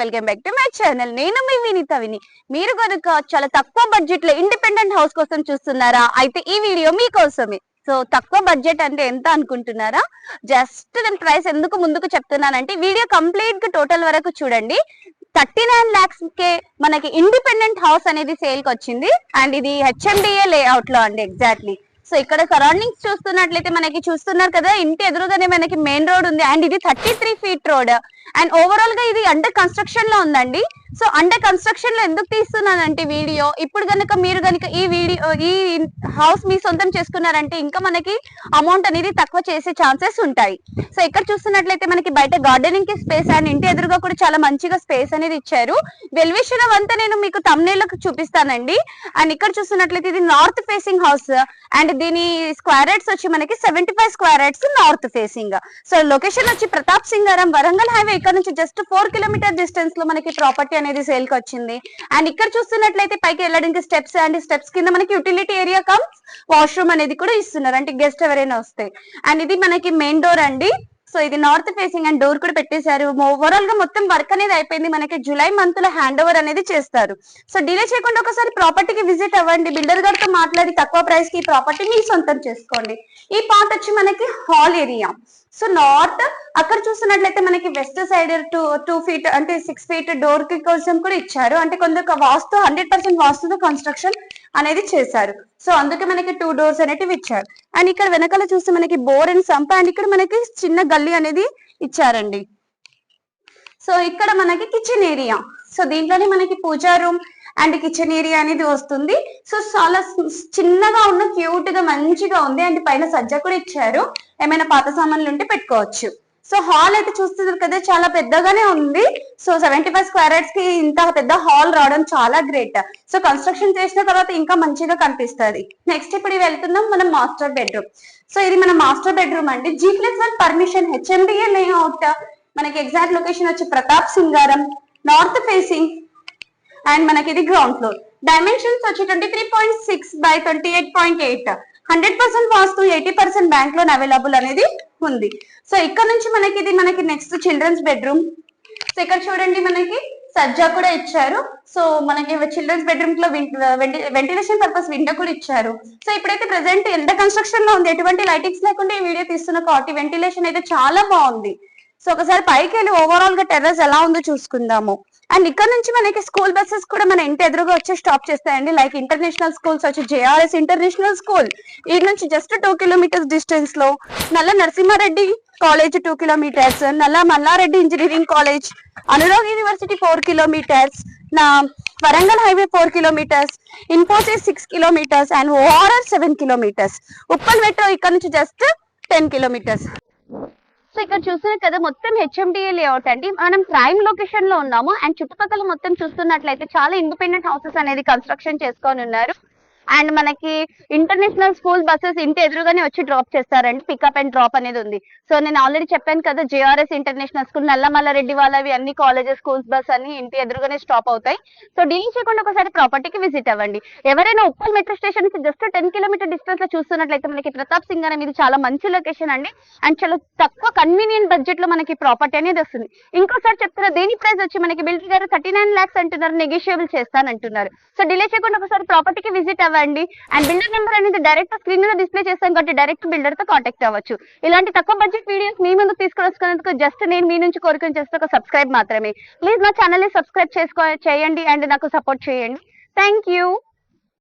Welcome back to my channel నేను మీ వినీత విని. మీరు కనుక చాలా తక్కువ బడ్జెట్లో ఇండిపెండెంట్ హౌస్ కోసం చూస్తున్నారా? అయితే ఈ వీడియో మీకోసమే సో తక్కువ బడ్జెట్ అంటే ఎంత అనుకుంటున్నారా? జస్ట్ నేను ప్రైస్ ఎందుకు ముందుకు చెప్తున్నానంటే వీడియో కంప్లీట్గా టోటల్ వరకు చూడండి. థర్టీ నైన్ లాక్స్ కే మనకి ఇండిపెండెంట్ హౌస్ అనేది సేల్కి వచ్చింది. అండ్ ఇది హెచ్ఎండిఏ లేఅవుట్లో అండి ఎగ్జాక్ట్లీ సో ఇక్కడ సరౌండింగ్స్ చూస్తున్నట్లయితే మనకి చూస్తున్నారు కదా ఇంటి ఎదురుగానే మనకి మెయిన్ రోడ్ ఉంది. అండ్ ఇది thirty three feet road and ఓవరాల్గా ఇది అండర్ కన్స్ట్రక్షన్లో ఉందండి. సో అండర్ కన్స్ట్రక్షన్లో ఎందుకు తీస్తున్నానంటే వీడియో? ఇప్పుడు గనుక మీరు గనక ఈ వీడియో ఈ హౌస్ మీ సొంతం చేసుకున్నారంటే ఇంకా మనకి అమౌంట్ అనేది తక్కువ చేసే ఛాన్సెస్ ఉంటాయి. సో ఇక్కడ చూస్తున్నట్లయితే మనకి బయట గార్డెనింగ్కి స్పేస్ అండ్ ఇంటి ఎదురుగా కూడా చాలా మంచిగా స్పేస్ అనేది ఇచ్చారు. వెల్విషరం అంతా నేను మీకు తమ్నేళ్ళకు చూపిస్తానండి. అండ్ ఇక్కడ చూస్తున్నట్లయితే ఇది నార్త్ ఫేసింగ్ హౌస్ అండ్ దీని స్క్వేర్ యార్డ్స్ వచ్చి మనకి seventy five square yards north facing so location వచ్చి ప్రతాప్ సింగారం వరంగల్ హైవే ఇక్కడ నుంచి జస్ట్ ఫోర్ కిలోమీటర్ డిస్టెన్స్లో మనకి ప్రాపర్టీ అనేది సేల్కి వచ్చింది. అండ్ ఇక్కడ చూస్తున్నట్లయితే పైకి వెళ్ళడానికి స్టెప్స్ అండ్ స్టెప్స్ కింద మనకి యూటిలిటీ ఏరియా కమ్స్ వాష్రూమ్ అనేది కూడా ఇస్తున్నారు. అంటే గెస్ట్ ఎవరైనా వస్తే. అండ్ ఇది మనకి మెయిన్ డోర్ అండి. సో ఇది నార్త్ ఫేసింగ్ అండ్ డోర్ కూడా పెట్టేశారు. ఓవరాల్గా మొత్తం వర్క్ అనేది అయిపోయింది. మనకి జూలై మంత్లో హ్యాండ్ ఓవర్ అనేది చేస్తారు. సో డిలే చేయకుండా ఒకసారి ప్రాపర్టీకి విజిట్ అవ్వండి. బిల్డర్ గారితో మాట్లాడి తక్కువ ప్రైస్కి ఈ ప్రాపర్టీ మీ సొంతం చేసుకోండి. ఈ పార్ట్ వచ్చి మనకి హాల్ ఏరియా సో నార్త్ అక్కడ చూస్తున్నట్లయితే మనకి west side two two feet అంటే సిక్స్ ఫీట్ డోర్కి కోసం కూడా ఇచ్చారు. అంటే కొందరు వాస్తు హండ్రెడ్ పర్సెంట్ వాస్తుతో కన్స్ట్రక్షన్ అనేది చేశారు. సో అందుకే మనకి టూ డోర్స్ అనేటివి ఇచ్చారు. అండ్ ఇక్కడ వెనకాల చూస్తే మనకి బోర్ అండ్ సంప అండ్ ఇక్కడ మనకి చిన్న గల్లీ అనేది ఇచ్చారండి. సో ఇక్కడ మనకి కిచెన్ ఏరియా సో దీంట్లోనే మనకి puja room and kitchen area అనేది వస్తుంది. సో చాలా చిన్నగా ఉన్న క్యూట్గా మంచిగా ఉంది. అండ్ పైన సజ్జ కూడా ఇచ్చారు. ఏమైనా పాత సామాన్లు ఉంటే పెట్టుకోవచ్చు. సో హాల్ అయితే చూస్తున్నారు కదా చాలా పెద్దగానే ఉంది. సో సెవెంటీ ఫైవ్ స్క్వేర్ యార్డ్స్కి ఇంత పెద్ద హాల్ రావడం చాలా గ్రేట్. సో కన్స్ట్రక్షన్ చేసిన తర్వాత ఇంకా మంచిగా కనిపిస్తుంది. నెక్స్ట్ ఇప్పుడు వెళ్తున్నాం మనం మాస్టర్ బెడ్రూమ్. సో ఇది మన మాస్టర్ బెడ్రూమ్ అండి. G plus one permission HMDA layout. మనకి ఎగ్జాక్ట్ లొకేషన్ వచ్చి Pratap Singaram. North facing and మనకి ఇది గ్రౌండ్ ఫ్లోర్ డైమెన్షన్స్ వచ్చి twenty three point six by twenty eight point eight hundred percent vastu eighty percent bank loan available అనేది ఉంది. So ఇక్కడ నుంచి మనకి ఇది మనకి నెక్స్ట్ చిల్డ్రన్స్ బెడ్రూమ్ సో ఇక్కడ చూడండి మనకి సజ్జా కూడా ఇచ్చారు. సో మనకి చిల్డ్రన్స్ బెడ్రూమ్లో వెంటిలేషన్ పర్పస్ విండో కూడా ఇచ్చారు. సో ఇప్పుడైతే ప్రెసెంట్ ఎంత కన్స్ట్రక్షన్లో ఉంది? ఎటువంటి లైటింగ్స్ లేకుండా ఈ వీడియో తీస్తున్న కాబట్టి వెంటిలేషన్ అయితే చాలా బాగుంది. సో ఒకసారి పైకి వెళ్ళి. ఓవరాల్గా టెర్రస్ ఎలా ఉందో చూసుకుందాము. అండ్ ఇక్కడ నుంచి మనకి స్కూల్ బస్సెస్ కూడా మన ఇంటి ఎదురుగా వచ్చి స్టాప్ చేస్తాయండి. లైక్ ఇంటర్నేషనల్ స్కూల్స్ వచ్చి జేఆర్ఎస్ ఇంటర్నేషనల్ స్కూల్ ఈ నుంచి జస్ట్ టూ కిలోమీటర్స్ డిస్టెన్స్లో నల్ల Narasimha Reddy college two kilometres Nalla Malla Reddy engineering college Anurag university four kilometres నా Warangal highway four kilometres Infosys six kilometres and ORR seven kilometres Uppal metro ఇక్కడ నుంచి just ten kilometres ఇక్కడ చూస్తున్నారు కదా మొత్తం HMDA layout అండి. మనం ప్రైమ్ లొకేషన్లో ఉన్నాము. అండ్ చుట్టుపక్కల మొత్తం చూస్తున్నట్లయితే చాలా ఇండిపెండెంట్ హౌసెస్ అనేది కన్స్ట్రక్షన్ చేసుకొని ఉన్నారు. అండ్ మనకి ఇంటర్నేషనల్ స్కూల్ బస్సెస్ ఇంటి ఎదురుగానే వచ్చి డ్రాప్ చేస్తారండి. పికప్ అండ్ డ్రాప్ అనేది ఉంది. సో నేను ఆల్రెడీ చెప్పాను కదా జేఆర్ఎస్ ఇంటర్నేషనల్ స్కూల్ నల్లమల్లారెడ్డి వాళ్ళవి అన్ని కాలేజెస్ స్కూల్స్ బస్ అన్ని ఇంటి ఎదురుగానే స్టాప్ అవుతాయి. సో డీల్ చేయకుండా ఒకసారి ప్రాపర్టీకి విజిట్ అవ్వండి. ఎవరైనా ఉప్పల్ మెట్రో స్టేషన్కి జస్ట్ టెన్ కిలోమీటర్ డిస్టెన్స్లో చూస్తున్నట్లయితే మనకి ప్రతాప్ సింగ్ అనే ఇది చాలా మంచి లొకేషన్ అండి. అండ్ చాలా తక్కువ కన్వీనియంట్ బడ్జెట్లో మనకి ప్రాపర్టీ అనేది వస్తుంది. ఇంకోసారి చెప్తున్నా దేని ప్రైస్ వచ్చి మనకి బిల్డర్ గారు థర్టీ నైన్ లాక్స్ అంటున్నారు నెగోషియబుల్ చేస్తానంటున్నారు. సో డిలే చేయకుండా ఒకసారి ప్రాపర్టీకి విజిట్ అవ్వండి అండ్ బిల్డర్ నెంబర్ అనేది డైరెక్ట్ స్క్రీన్ మీద డిస్ప్లే చేస్తాం కాబట్టి డైరెక్ట్ బిల్డర్తో కాంటాక్ట్ అవ్వచ్చు. ఇలాంటి తక్కువ బడ్జెట్ వీడియోస్ మీ ముందు తీసుకొచ్చుకునేందుకు జస్ట్ నేను మీ నుంచి కోరుకుని చేస్తే ఒక సబ్స్క్రైబ్ మాత్రమే. ప్లీజ్ నా ఛానల్ని సబ్స్క్రైబ్ చేసుకో చేయండి అండ్ నాకు సపోర్ట్ చేయండి. Thank you